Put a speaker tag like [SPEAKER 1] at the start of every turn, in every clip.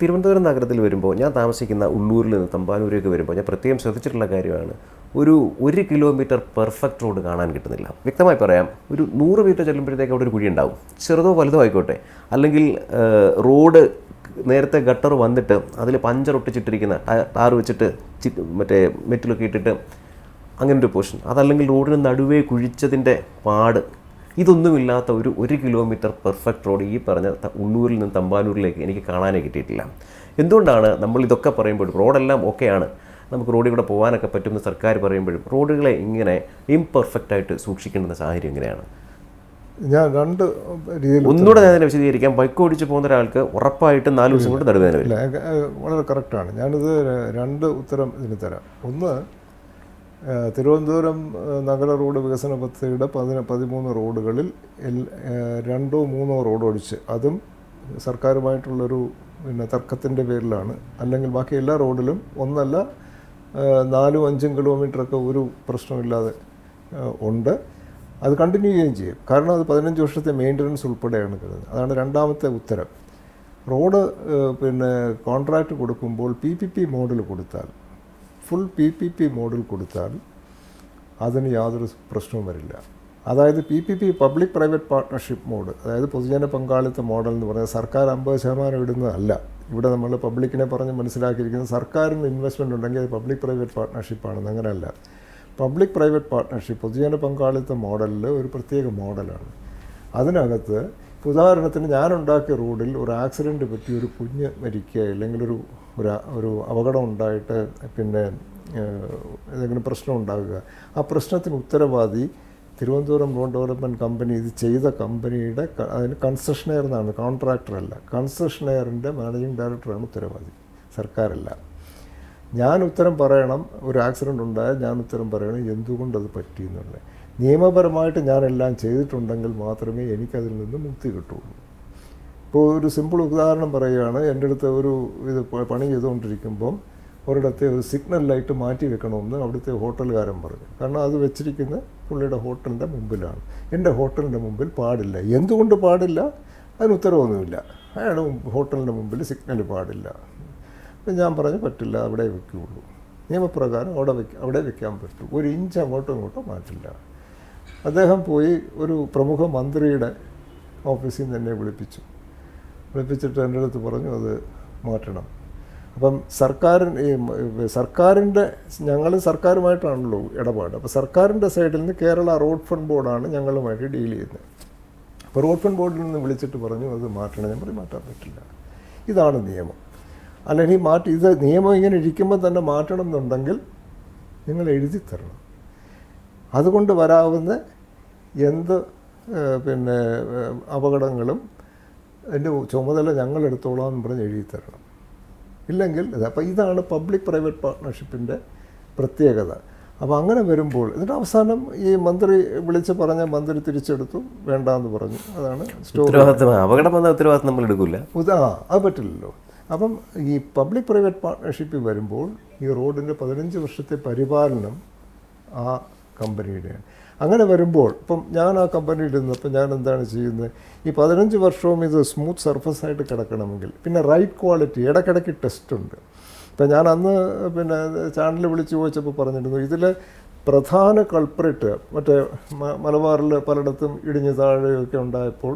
[SPEAKER 1] തിരുവനന്തപുരം നഗരത്തിൽ വരുമ്പോൾ ഞാൻ താമസിക്കുന്ന ഉള്ളൂരിൽ നിന്ന് തമ്പാനൂരേക്ക് വരുമ്പോൾ ഞാൻ പ്രത്യേകം ശ്രദ്ധിച്ചിട്ടുള്ള കാര്യമാണ്. ഒരു ഒരു കിലോമീറ്റർ പെർഫെക്റ്റ് റോഡ് കാണാൻ കിട്ടുന്നില്ല. വ്യക്തമായി പറയാം ഒരു നൂറ് മീറ്റർ ചെല്ലുമ്പോഴത്തേക്ക് അവിടെ ഒരു കുഴി ഉണ്ടാവും ചെറുതോ വലുതോ ആയിക്കോട്ടെ. അല്ലെങ്കിൽ റോഡ് നേരത്തെ ഗട്ടർ വന്നിട്ട് അതിൽ പഞ്ചർ ഒട്ടിച്ചിട്ടിരിക്കുന്ന ടാർ വെച്ചിട്ട് മറ്റേ മെറ്റിലൊക്കെ ഇട്ടിട്ട് അങ്ങനെ ഒരു പോർഷൻ. അതല്ലെങ്കിൽ റോഡിന് നടുവേ കുഴിച്ചതിന്റെ പാട് ഇതൊന്നുമില്ലാത്ത ഒരു ഒരു കിലോമീറ്റർ പെർഫെക്റ്റ് റോഡ് ഈ പറഞ്ഞ ഉള്ളൂരിൽ നിന്ന് തമ്പാനൂരിലേക്ക് എനിക്ക് കാണാനേ കിട്ടിയിട്ടില്ല. എന്തുകൊണ്ടാണ് നമ്മൾ ഇതൊക്കെ പറയുമ്പോഴും റോഡെല്ലാം ഓക്കെയാണ് നമുക്ക് റോഡിൽ കൂടെ പോകാനൊക്കെ പറ്റുമെന്ന് സർക്കാർ പറയുമ്പോഴും റോഡുകളെ ഇങ്ങനെ ഇംപെർഫെക്റ്റ് ആയിട്ട് സൂക്ഷിക്കേണ്ടുന്ന സാഹചര്യം എങ്ങനെയാണ്?
[SPEAKER 2] ഞാൻ രണ്ട് രീതിയിൽ
[SPEAKER 1] ഒന്നുകൂടെ ഞാൻ അതിനെ വിശദീകരിക്കാം. ബൈക്ക് ഓടിച്ച് പോകുന്ന ഒരാൾക്ക് ഉറപ്പായിട്ടും നാല് ദിവസം കൊണ്ട് നടുവേദന
[SPEAKER 2] വളരെ കറക്റ്റാണ് ഞാനിത് രണ്ട് ഉത്തരം ഇതിന് തരാം. ഒന്ന് തിരുവനന്തപുരം നഗര റോഡ് വികസന പദ്ധതിയുടെ പതിന പതിമൂന്ന് റോഡുകളിൽ രണ്ടോ മൂന്നോ റോഡ് ഒഴിച്ച് അതും സർക്കാരുമായിട്ടുള്ളൊരു പിന്നെ തർക്കത്തിന്റെ പേരിലാണ്. അല്ലെങ്കിൽ ബാക്കി എല്ലാ റോഡിലും ഒന്നല്ല നാലും അഞ്ചും കിലോമീറ്ററൊക്കെ ഒരു പ്രശ്നമില്ലാതെ ഉണ്ട്. അത് കണ്ടിന്യൂ ചെയ്യുകയും ചെയ്യും. കാരണം അത് പതിനഞ്ച് വർഷത്തെ മെയിന്റനൻസ് ഉൾപ്പെടെയാണ് കരുതുന്നത് അതാണ് രണ്ടാമത്തെ ഉത്തരം. റോഡ് പിന്നെ കോൺട്രാക്റ്റ് കൊടുക്കുമ്പോൾ പി പി പി മോഡൽ കൊടുത്താൽ full P P P model കൊടുത്താൽ അതിന് യാതൊരു പ്രശ്നവും വരില്ല. അതായത് P P P public private partnership mode അതായത് പൊതുജന പങ്കാളിത്ത മോഡൽ എന്ന് പറഞ്ഞാൽ സർക്കാർ അമ്പത് ശതമാനം ഇടുന്നതല്ല. ഇവിടെ നമ്മൾ പബ്ലിക്കിനെ പറഞ്ഞ് മനസ്സിലാക്കിയിരിക്കുന്നത് സർക്കാരിന് ഇൻവെസ്റ്റ്മെന്റ് ഉണ്ടെങ്കിൽ അത് പബ്ലിക് പ്രൈവറ്റ് പാർട്ട്ണർഷിപ്പാണെന്ന് അങ്ങനെയല്ല. പബ്ലിക് പ്രൈവറ്റ് പാർട്ട്ണർഷിപ്പ് പൊതുജന പങ്കാളിത്ത മോഡലിൽ ഒരു പ്രത്യേക മോഡലാണ് അതിനകത്ത് ഇപ്പൊ ഉദാഹരണത്തിന് ഞാനുണ്ടാക്കിയ റോഡിൽ ഒരു ആക്സിഡന്റ് പറ്റി ഒരു കുഞ്ഞ് മരിക്കുക അല്ലെങ്കിൽ ഒരു ഒരു അപകടം ഉണ്ടായിട്ട് പിന്നെ എന്തെങ്കിലും പ്രശ്നം ഉണ്ടാകുക. ആ പ്രശ്നത്തിന് ഉത്തരവാദി തിരുവനന്തപുരം റോഡ് ഡെവലപ്മെന്റ് കമ്പനി. ഇത് ചെയ്ത കമ്പനിയുടെ അതിന് കൺസെഷനെയർ എന്നാണ് കോൺട്രാക്ടറല്ല കൺസെഷനെയറിന്റെ മാനേജിങ് ഡയറക്ടറാണ് ഉത്തരവാദി സർക്കാരല്ല. ഞാൻ ഉത്തരം പറയണം ഒരു ആക്സിഡന്റ് ഉണ്ടായാൽ ഞാൻ ഉത്തരം പറയണം എന്തുകൊണ്ട് അത് പറ്റി എന്നുള്ളത് നിയമപരമായിട്ട് ഞാനെല്ലാം ചെയ്തിട്ടുണ്ടെങ്കിൽ മാത്രമേ എനിക്കതിൽ നിന്ന് മുക്തി കിട്ടുള്ളൂ. ഇപ്പോൾ ഒരു സിമ്പിൾ ഉദാഹരണം പറയുകയാണ്. എന്റെ അടുത്ത് ഒരു ഇത് പണി ചെയ്തുകൊണ്ടിരിക്കുമ്പം ഒരിടത്തെ ഒരു സിഗ്നൽ ലൈറ്റ് മാറ്റി വെക്കണമെന്ന് അവിടുത്തെ ഹോട്ടലുകാരൻ പറഞ്ഞു. കാരണം അത് വെച്ചിരിക്കുന്ന പുള്ളിയുടെ ഹോട്ടലിന്റെ മുമ്പിലാണ്. എന്റെ ഹോട്ടലിന്റെ മുമ്പിൽ പാടില്ല. എന്തുകൊണ്ട് പാടില്ല? അതിന് ഉത്തരവൊന്നുമില്ല. അയാൾ ഹോട്ടലിന്റെ മുമ്പിൽ സിഗ്നൽ പാടില്ല. ഞാൻ പറഞ്ഞു പറ്റില്ല അവിടെ വെക്കുകയുള്ളൂ നിയമപ്രകാരം അവിടെ വെക്ക അവിടെ വെക്കാൻ പറ്റും. ഒരു ഇഞ്ച് അങ്ങോട്ടും ഇങ്ങോട്ടും മാറ്റില്ല. അദ്ദേഹം പോയി ഒരു പ്രമുഖ മന്ത്രിയുടെ ഓഫീസിൽ നിന്ന് എന്നെ വിളിപ്പിച്ചു. വിളിപ്പിച്ചിട്ട് എന്റെ അടുത്ത് പറഞ്ഞു അത് മാറ്റണം. അപ്പം സർക്കാരിന് ഈ സർക്കാരിന്റെ ഞങ്ങൾ സർക്കാരുമായിട്ടാണല്ലോ ഇടപാട്. അപ്പോൾ സർക്കാരിന്റെ സൈഡിൽ നിന്ന് കേരള റോഡ് ഫണ്ട് ബോർഡാണ് ഞങ്ങളുമായിട്ട് ഡീൽ ചെയ്യുന്നത്. അപ്പോൾ റോഡ് ഫണ്ട് ബോർഡിൽ നിന്ന് വിളിച്ചിട്ട് പറഞ്ഞു അത് മാറ്റണം. ഞാൻ പറഞ്ഞു മാറ്റാൻ പറ്റില്ല. ഇതാണ് നിയമം. അല്ലെങ്കിൽ മാറ്റി ഇത് നിയമം ഇങ്ങനെ ഇരിക്കുമ്പോൾ തന്നെ മാറ്റണം എന്നുണ്ടെങ്കിൽ നിങ്ങൾ എഴുതി തരണം. അതുകൊണ്ട് വരാവുന്ന എന്ത് പിന്നെ അപകടങ്ങളും അതിന്റെ ചുമതല ഞങ്ങൾ എടുത്തോളാം എന്ന് പറഞ്ഞ് എഴുതി തരണം. ഇല്ലെങ്കിൽ അപ്പോൾ ഇതാണ് പബ്ലിക് പ്രൈവറ്റ് പാർട്ട്ണർഷിപ്പിന്റെ പ്രത്യേകത. അപ്പോൾ അങ്ങനെ വരുമ്പോൾ ഇതിന്റെ അവസാനം ഈ മന്ത്രി വിളിച്ച് പറഞ്ഞ മന്ത്രി തിരിച്ചെടുത്തു വേണ്ടാന്ന് പറഞ്ഞു. അതാണ്
[SPEAKER 1] ഉത്തരവാദിത്തം അപകടം വന്ന ഉത്തരവാദിത്തം നമ്മൾ എടുക്കില്ല
[SPEAKER 2] ആ അത് പറ്റില്ലല്ലോ. അപ്പം ഈ പബ്ലിക് പ്രൈവറ്റ് പാർട്ട്ണർഷിപ്പിൽ വരുമ്പോൾ ഈ റോഡിന്റെ പതിനഞ്ച് വർഷത്തെ പരിപാലനം ആ കമ്പനിയുടെയാണ്. അങ്ങനെ വരുമ്പോൾ ഇപ്പം ഞാൻ ആ കമ്പനിയിൽ ഇരുന്നപ്പോൾ ഞാൻ എന്താണ് ചെയ്യുന്നത്? ഈ പതിനഞ്ച് വർഷവും ഇത് സ്മൂത്ത് സർഫസ് ആയിട്ട് കിടക്കണമെങ്കിൽ പിന്നെ റൈറ്റ് ക്വാളിറ്റി ഇടയ്ക്കിടയ്ക്ക് ടെസ്റ്റ് ഉണ്ട്. ഇപ്പം ഞാൻ അന്ന് പിന്നെ ചാനലിൽ വിളിച്ച് ചോദിച്ചപ്പോൾ പറഞ്ഞിരുന്നു ഇതിൽ പ്രധാന കൾപ്രിറ്റ് മറ്റേ മലബാറിൽ പലയിടത്തും ഇടിഞ്ഞ് താഴെയൊക്കെ ഉണ്ടായപ്പോൾ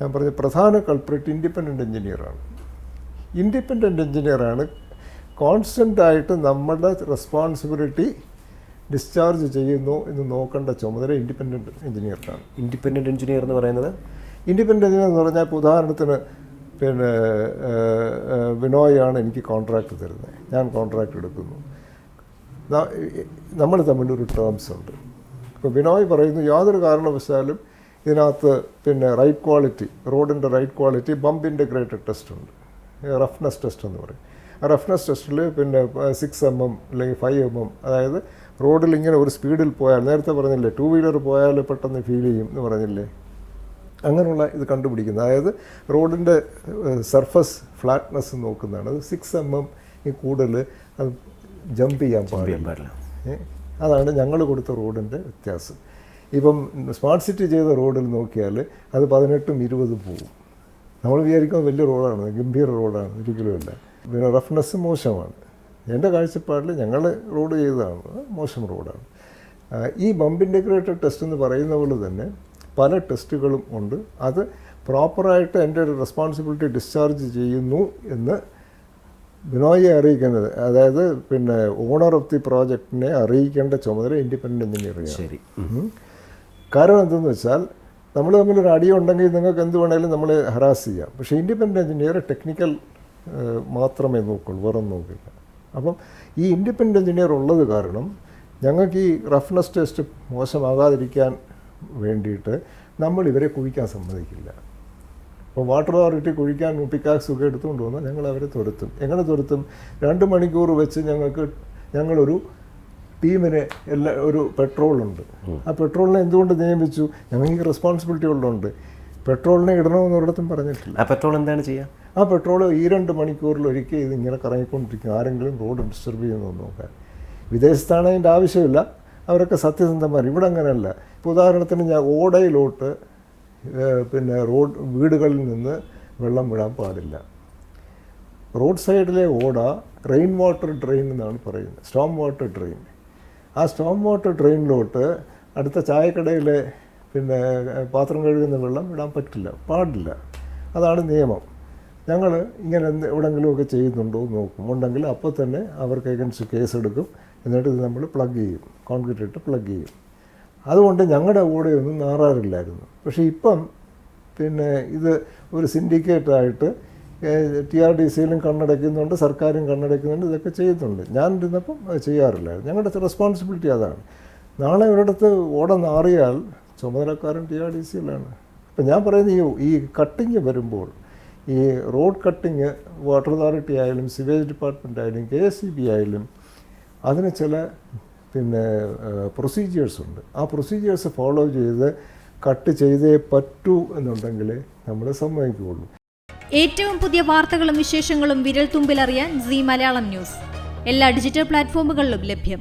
[SPEAKER 2] ഞാൻ പറഞ്ഞ പ്രധാന കൾപ്രിറ്റ് ഇൻഡിപെൻഡന്റ് എഞ്ചിനീയറാണ് ഇൻഡിപെൻഡന്റ് എഞ്ചിനീയറാണ് കോൺസ്റ്റന്റ് ആയിട്ട് നമ്മുടെ റെസ്പോൺസിബിലിറ്റി ഡിസ്ചാർജ് ചെയ്യുന്നു എന്ന് നോക്കേണ്ട ചുമതല ഇൻഡിപെൻഡന്റ് എഞ്ചിനീയർക്കാണ്.
[SPEAKER 1] ഇൻഡിപെൻഡന്റ് എഞ്ചിനീയർ എന്ന് പറയുന്നത്?
[SPEAKER 2] ഇൻഡിപെൻഡന്റ് എഞ്ചിനീയർ എന്ന് പറഞ്ഞാൽ ഇപ്പോൾ ഉദാഹരണത്തിന് പിന്നെ വിനോയ് ആണ് ബിനോയാണ് എനിക്ക് കോൺട്രാക്ട് തരുന്നത്. ഞാൻ കോൺട്രാക്ട് എടുക്കുന്നു. നമ്മൾ തമ്മിലൊരു ടേംസ് ഉണ്ട്. ഇപ്പോൾ ബിനോയ് പറയുന്നു യാതൊരു കാരണവശാലും ഇതിനകത്ത് പിന്നെ റൈറ്റ് ക്വാളിറ്റി റോഡിന്റെ right quality bump integrated test ഉണ്ട്. റഫ്നെസ് ടെസ്റ്റ് എന്ന് പറയും. ആ റഫ്നെസ് ടെസ്റ്റിൽ പിന്നെ സിക്സ് എം എം അല്ലെങ്കിൽ ഫൈവ് എം എം അതായത് റോഡിൽ ഇങ്ങനെ ഒരു സ്പീഡിൽ പോയാൽ നേരത്തെ പറഞ്ഞില്ലേ ടു വീലർ പോയാൽ പെട്ടെന്ന് ഫീൽ ചെയ്യും എന്ന് പറഞ്ഞില്ലേ? അങ്ങനെയുള്ള ഇത് കണ്ടുപിടിക്കുന്നത്. അതായത് റോഡിന്റെ സർഫസ് ഫ്ലാറ്റ്നെസ് നോക്കുന്നതാണ്. അത് സിക്സ് എം എം ഈ കൂടുതൽ അത് ജമ്പ് ചെയ്യാൻ പാടില്ല. അതാണ് ഞങ്ങൾ കൊടുത്ത റോഡിന്റെ വ്യത്യാസം. ഇപ്പം സ്മാർട്ട് സിറ്റി ചെയ്ത റോഡിൽ നോക്കിയാൽ അത് പതിനെട്ടും ഇരുപതും പോകും. നമ്മൾ വിചാരിക്കുന്നത് വലിയ റോഡാണ് ഗംഭീര റോഡാണ് ഒരിക്കലുമല്ല. പിന്നെ റഫ്നെസ് മോശമാണ്. എന്റെ കാഴ്ചപ്പാടിൽ ഞങ്ങൾ റോഡ് ചെയ്തതാണ് മോശം റോഡാണ്. ഈ ബമ്പ് ഇന്റഗ്രേറ്റഡ് ടെസ്റ്റ് എന്ന് പറയുന്ന പോലെ തന്നെ പല ടെസ്റ്റുകളും ഉണ്ട്. അത് പ്രോപ്പറായിട്ട് എന്റെ ഒരു റെസ്പോൺസിബിലിറ്റി ഡിസ്ചാർജ് ചെയ്യുന്നു എന്ന് ബിനോയെ അറിയിക്കുന്നത് അതായത് പിന്നെ ഓണർ ഓഫ് ദി പ്രോജക്റ്റിനെ അറിയിക്കേണ്ട ചുമതല ഇൻഡിപെൻഡന്റ് എഞ്ചിനീയറിംഗ്
[SPEAKER 1] ശരി.
[SPEAKER 2] കാരണം എന്തെന്ന് വെച്ചാൽ നമ്മൾ തമ്മിൽ ഒരു അടിയുണ്ടെങ്കിൽ നിങ്ങൾക്ക് എന്ത് വേണേലും നമ്മൾ ഹറാസ് ചെയ്യാം. പക്ഷേ ഇൻഡിപെൻഡന്റ് എഞ്ചിനീയർ ടെക്നിക്കൽ മാത്രമേ നോക്കുള്ളൂ വേറെ നോക്കില്ല. അപ്പം ഈ ഇൻഡിപെൻഡന്റ് എഞ്ചിനീയർ ഉള്ളത് കാരണം ഞങ്ങൾക്ക് ഈ റഫ്നെസ് ടെസ്റ്റ് മോശമാകാതിരിക്കാൻ വേണ്ടിയിട്ട് നമ്മൾ ഇവരെ കുഴിക്കാൻ സമ്മതിക്കില്ല. അപ്പോൾ വാട്ടർ അതോറിറ്റി കുഴിക്കാൻ പിക്കാക്സ് ഒക്കെ എടുത്തുകൊണ്ട് വന്നാൽ ഞങ്ങൾ അവരെ തുരത്തും. എങ്ങനെ തുരത്തും? രണ്ട് മണിക്കൂർ വെച്ച് ഞങ്ങൾക്ക് ഞങ്ങളൊരു ടീമിന് എല്ലാ ഒരു പെട്രോളുണ്ട് ആ പെട്രോളിനെ എന്തുകൊണ്ട് നിയമിച്ചു? ഞങ്ങൾക്ക് റെസ്പോൺസിബിലിറ്റി ഉള്ളതുണ്ട് പെട്രോളിനെ ഇടണമെന്ന് ഒരിടത്തും പറഞ്ഞിട്ടില്ല.
[SPEAKER 1] ആ പെട്രോൾ എന്താണ് ചെയ്യുക
[SPEAKER 2] ആ പെട്രോൾ ഈ രണ്ട് മണിക്കൂറിൽ ഒരിക്കൽ ഇതിങ്ങനെ കറങ്ങിക്കൊണ്ടിരിക്കും. ആരെങ്കിലും റോഡ് ഡിസ്റ്റർബ് ചെയ്യുന്നതെന്ന് നോക്കാൻ. വിദേശത്താണ് അതിന്റെ ആവശ്യമില്ല. അവരൊക്കെ സത്യസന്ധന്മാർ. ഇവിടെ അങ്ങനെയല്ല. ഇപ്പോൾ ഉദാഹരണത്തിന് ഞാൻ ഓടയിലോട്ട് പിന്നെ റോഡ് വീടുകളിൽ നിന്ന് വെള്ളം വിടാൻ പാടില്ല. റോഡ് സൈഡിലെ ഓട റെയിൻ വാട്ടർ ഡ്രെയിൻ എന്നാണ് പറയുന്നത്. Storm water drain. ആ സ്റ്റോം വാട്ടർ ഡ്രെയിനിലോട്ട് അടുത്ത ചായക്കടയിലെ പിന്നെ പാത്രം കഴുകുന്ന വെള്ളം ഇടാൻ പറ്റില്ല പാടില്ല. അതാണ് നിയമം. ഞങ്ങൾ ഇങ്ങനെ എവിടെങ്കിലുമൊക്കെ ചെയ്യുന്നുണ്ടോ എന്ന് നോക്കും. ഉണ്ടെങ്കിൽ അപ്പോൾ തന്നെ അവർക്ക് അഗൻസ്റ്റ് കേസ് എടുക്കും. എന്നിട്ട് ഇത് നമ്മൾ പ്ലഗ് ചെയ്യും. കോൺക്രീറ്റ് ഇട്ട് പ്ലഗ് ചെയ്യും. അതുകൊണ്ട് ഞങ്ങളുടെ കൂടെ ഒന്നും നാറാറില്ലായിരുന്നു. പക്ഷേ ഇപ്പം പിന്നെ ഇത് ഒരു സിൻഡിക്കേറ്റായിട്ട് ടി ആർ ഡി സിയിലും കണ്ണടയ്ക്കുന്നുണ്ട് സർക്കാരും കണ്ണടയ്ക്കുന്നുണ്ട് ഇതൊക്കെ ചെയ്യുന്നുണ്ട്. ഞാൻ ഇരുന്നപ്പം ചെയ്യാറില്ലായിരുന്നു. ഞങ്ങളുടെ റെസ്പോൺസിബിലിറ്റി അതാണ്. നാളെ ഒരിടത്ത് ഓട നാറിയാൽ ചുമതലക്കാരൻ ടി ആർ ഡി സിയിലാണ് അപ്പം ഞാൻ പറയുന്നത് ഈ കട്ടിങ് വരുമ്പോൾ ഈ റോഡ് കട്ടിങ് വാട്ടർ അതോറിറ്റി ആയാലും സിവേജ് ഡിപ്പാർട്ട്മെന്റ് ആയാലും കെ എസ് സി ബി ആയാലും അതിന് ചില പിന്നെ പ്രൊസീജിയേഴ്സ് ഉണ്ട്. ആ പ്രൊസീജിയേഴ്സ് ഫോളോ ചെയ്ത് കട്ട് ചെയ്തേ പറ്റൂ എന്നുണ്ടെങ്കിൽ നമ്മൾ സമ്മതിക്കുകയുള്ളൂ.
[SPEAKER 3] ഏറ്റവും പുതിയ വാർത്തകളും വിശേഷങ്ങളും വിരൽ തുമ്പിലറിയാൻ സി മലയാളം ന്യൂസ്. എല്ലാ ഡിജിറ്റൽ പ്ലാറ്റ്ഫോമുകളിലും ലഭ്യം.